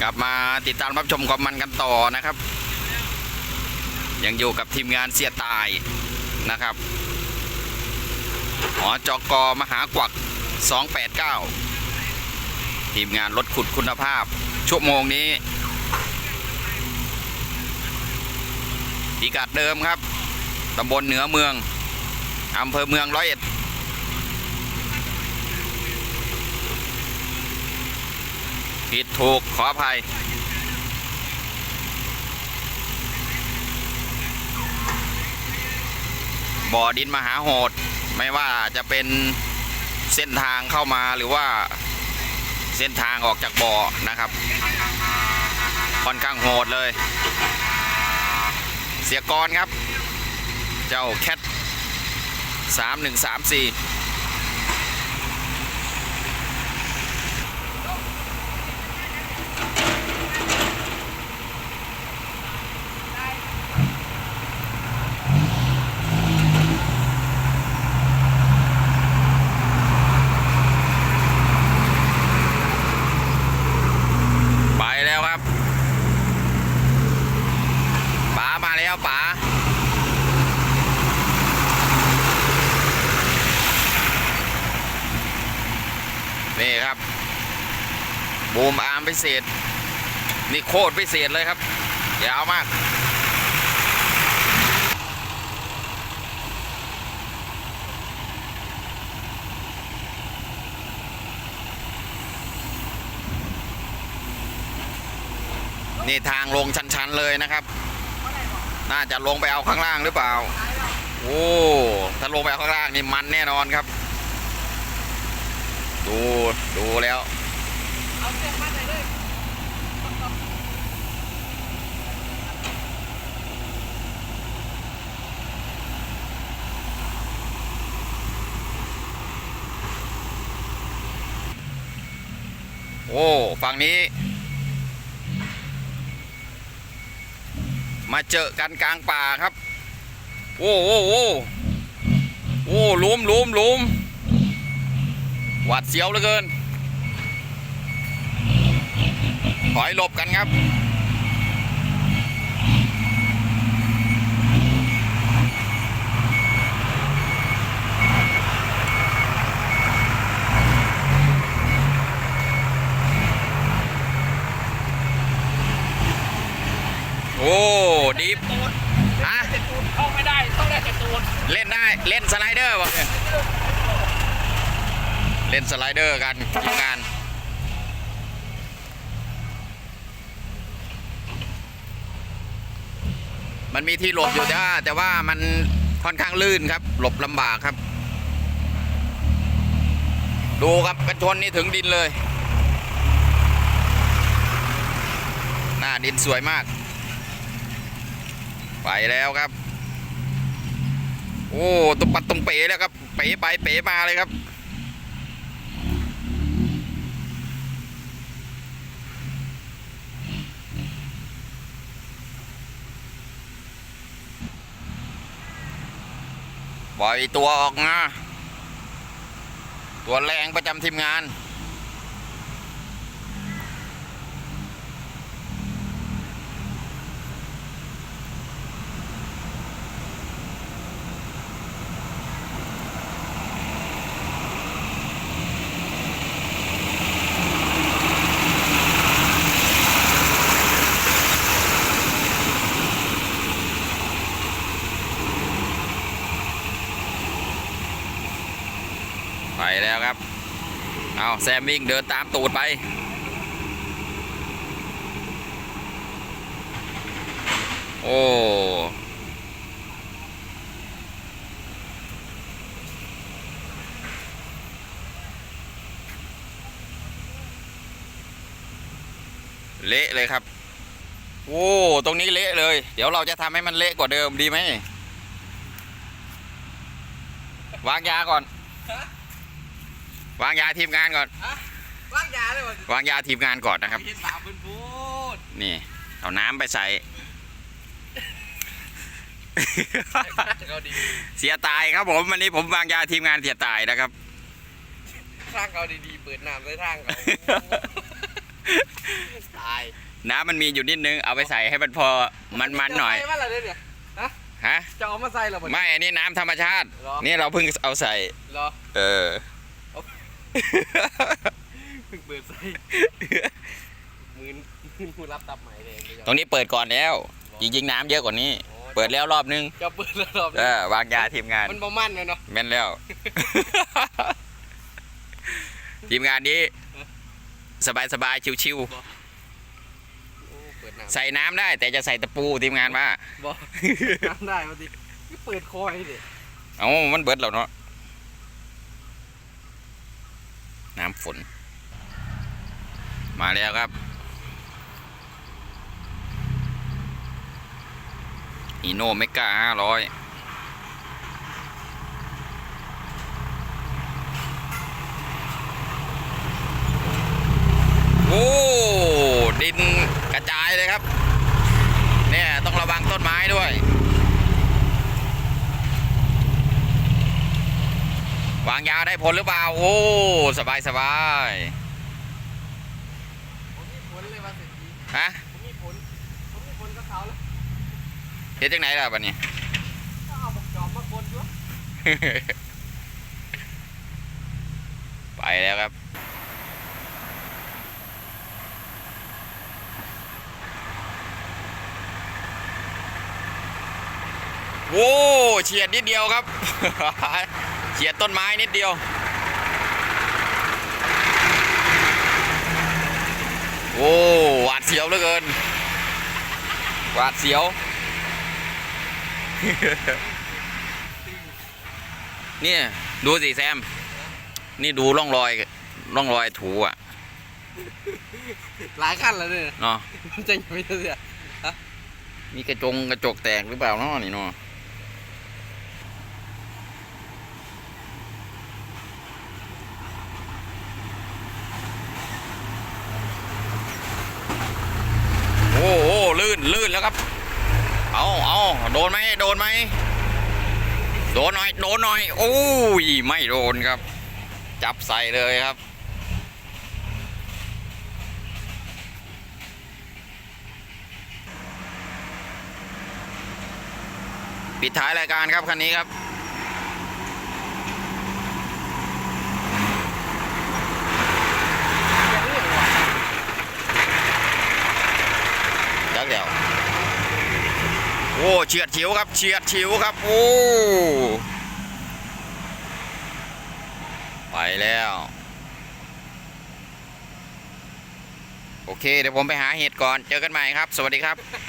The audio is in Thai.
กลับมาติดตามรับชมความมันกันต่อนะครับ ยังอยู่กับทีมงานเสียตายนะครับหอจกมหากวัก 289 ทีมงานรถขุดคุณภาพ ชั่วโมงนี้พิกัดเดิมครับ ตำบลเหนือเมือง อำเภอเมืองร้อยเอ็ด ผิด ถูกขออภัย บ่อดินมหาโหด ไม่ว่าจะเป็นเส้นทางเข้ามาหรือว่าเส้นทางออกจากบ่อนะครับ ค่อนข้างโหดเลย เสียกรครับ เจ้าแคทสามหนึ่งสามสี่ ไปแล้วครับป๋ามาแล้วป๋า นี่ครับ บูมอาร์มพิเศษ นี่โคตรพิเศษเลยครับ ยาวมาก นี่ทางลงชันๆเลยนะครับ น่าจะลงไปเอาข้างล่างหรือเปล่า โอ้ ถ้าลงไปเอาข้างล่างนี่มันแน่นอนครับ ดูดูแล้วโอ้ฝั่งนี้ มาเจอกันกลางป่าครับ โอ้โอ้โอ้โอ้หลุมหลุมหลุม หวาดเสียวเหลือเกิน ถอยหลบกันครับ โอ้ดีฟฮะแต่ตูดเข้าไม่ได้ ต้องได้แต่ตูดเล่นได้ เล่นสไลเดอร์บอกเลย เล่นสไลเดอร์กันทีงาน มันมีที่หลบอยู่แต่ว่าแต่ว่ามันค่อนข้างลื่นครับ หลบลำบากครับ ดูครับกันชนนี่ถึงดินเลยหน้าดินสวยมาก ไปแล้วครับ โอ้ ตุปัดตุงเป๋แล้วครับ เป๋ไปเป๋มาเลยครับ ปล่อยตัวออกมา ตัวแรงประจำทีมงาน เอาแซมวิ่งเดินตามตูดไป โอ้เละเลยครับ โอ้ ตรงนี้เละเลย เดี๋ยวเราจะทำให้มันเละกว่าเดิมดีไหม วางยาก่อน วางยาทีมงานก่อนว่างยาเลยวะวางยาทีมงานก่อนนะครับ เห็นสาวเป็นพูดนี่ เอาน้ำไปใส่ เขาดีเสียตายครับผมวันนี้ผมวางยาทีมงานเสียตายนะครับ ทางเขาดีๆเปิดน้ำใส่ทางเขาตายน้ำมันมีอยู่นิดนึงเอาไปใส่ให้มันพอมันๆหน่อย จะใส่ว่าอะไรเนี่ยฮะฮะ จะเอามาใส่เหรอบ่ไม่ อันนี้น้ำธรรมชาติเหรอนี่เราเพิ่งเอาใส่ เหรอ เออ เพิ่งเปิดใส่มือมือผู้รับตับใหม่เลยตรงนี้เปิดก่อนแล้ว จริงๆน้ำเยอะกว่านี้ เปิดแล้วรอบนึงจะเปิดแล้วรอบเอนี้อวางยาทีมงาน มันบ่มั่นเลยเนาะแม่นแล้ว ทีมงานนี้ สบายๆชิวโอ้เปิดน้ๆใส่น้ำได้ แต่จะใส่ตะปูทีมงานว่าำบ่น้ำได้พอดีนี่เปิดคอยดิเอามันเบิดแล้วเนาะ น้ำฝน มาแล้วครับอีโนเมกาห้าร้อยโอ้ดินกระจายเลยครับ เนี่ย ต้องระวังต้นไม้ด้วย วางยาได้ผลหรือเปล่า โอ้ สบายสบายผมมีผลเลยว่าเศรษฐีฮะผมมีผลผมมีผลกับเขาแล้วเฮ็ดจังไหนล่ะบัดนี้ก็เอาบอกจอมมาคนด้วยไปแล้วครับโว้เฉียดนิดเดียวครับ เฉียดต้นไม้นิดเดียวโอ้หวาดเสียวเหลือเกินหวาดเสียว เนี่ยดูสิแซม นี่ดูร่องรอยร่องรอยถูอะ หลายขั้นแล้วเนี่ยเนาะมันจะยังไม่ได้เสียมีกระจงกระจกแตกหรือเปล่าเนาะนี่เนาะโอ้โห ลื่นลื่นแล้วครับ เอาเอาโดนไหมโดนไหมโดนหน่อยโดนหน่อยโอ้ยไม่โดนครับ จับใส่เลยครับ ปิดท้ายรายการครับคันนี้ครับ อย่างนี้เหรอวะ จักเดียวโอ้เฉียดฉิวครับ เฉียดฉิวครับ โอ้ไปแล้ว โอเค เดี๋ยวผมไปหาเห็ดก่อน เจอกันใหม่ครับ สวัสดีครับ